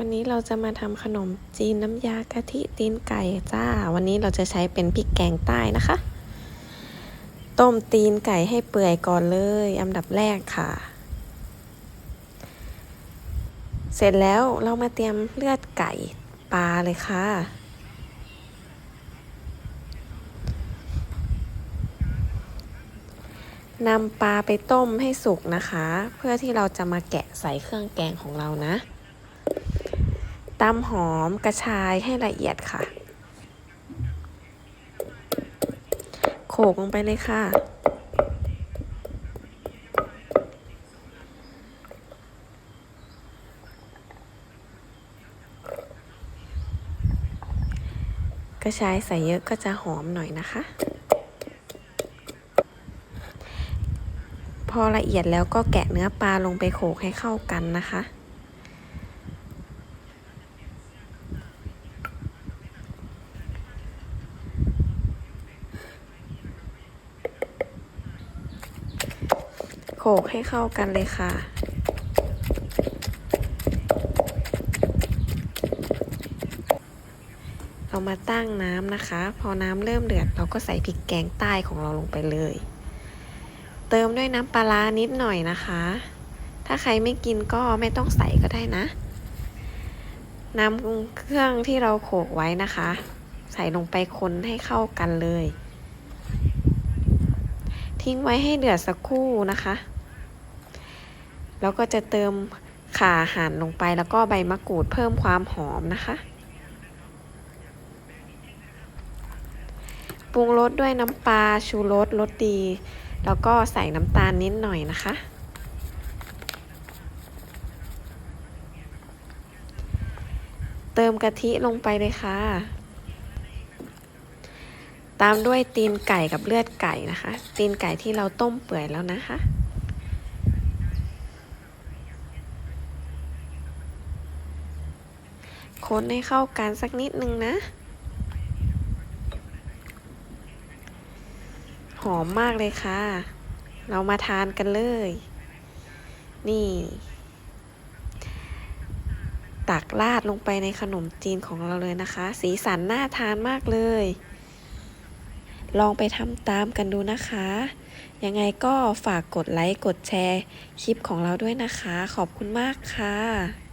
วันนี้เราจะมาทำขนมจีนน้ำยากะทิตีนไก่จ้า วันนี้เราจะใช้เป็นพริกแกงใต้นะคะ ต้มตีนไก่ให้เปื่อยก่อนเลยอันดับแรกค่ะ เสร็จแล้วเรามาเตรียมเลือดไก่ปลาเลยค่ะ นำปลาไปต้มให้สุกนะคะ เพื่อที่เราจะมาแกะใส่เครื่องแกงของเรานะ ตำหอมกระชายให้ละเอียดค่ะ โขกลงไปเลยค่ะ กระชายใส่เยอะก็จะหอมหน่อยนะคะ พอละเอียดแล้วก็แกะเนื้อปลาลงไปโขกให้เข้ากันนะคะ โขกให้เข้ากันเลยค่ะ เรามาตั้งน้ำนะคะ พอน้ำเริ่มเดือดเราก็ใส่พริกแกงใต้ของเราลงไปเลย เติมด้วยน้ำปลานิดหน่อยนะคะ ถ้าใครไม่กินก็ไม่ต้องใส่ก็ได้นะน้ำเครื่องที่เราโขกไว้นะคะ ใส่ลงไปคนให้เข้ากันเลย ทิ้งไว้ให้เดือดสักครู่นะคะ แล้วก็จะเติมข่าหั่นลงไปแล้วก็ใบมะกรูดเพิ่มความหอมนะคะ ปรุงรสด้วยน้ำปลาชูรสรสดี แล้วก็ใส่น้ำตาลนิดหน่อยนะคะ เติมกะทิลงไปเลยค่ะ ตามด้วยตีนไก่กับเลือดไก่นะคะ ตีนไก่ที่เราต้มเปื่อยแล้วนะคะ คนให้เข้ากันสักนิดนึงนะ หอมมากเลยค่ะ เรามาทานกันเลย นี่ ตักราดลงไปในขนมจีนของเราเลยนะคะ สีสันน่าทานมากเลย ลองไปทำตามกันดูนะคะ ยังไงก็ฝากกดไลค์ กดแชร์ คลิปของเราด้วยนะคะ ขอบคุณมากค่ะ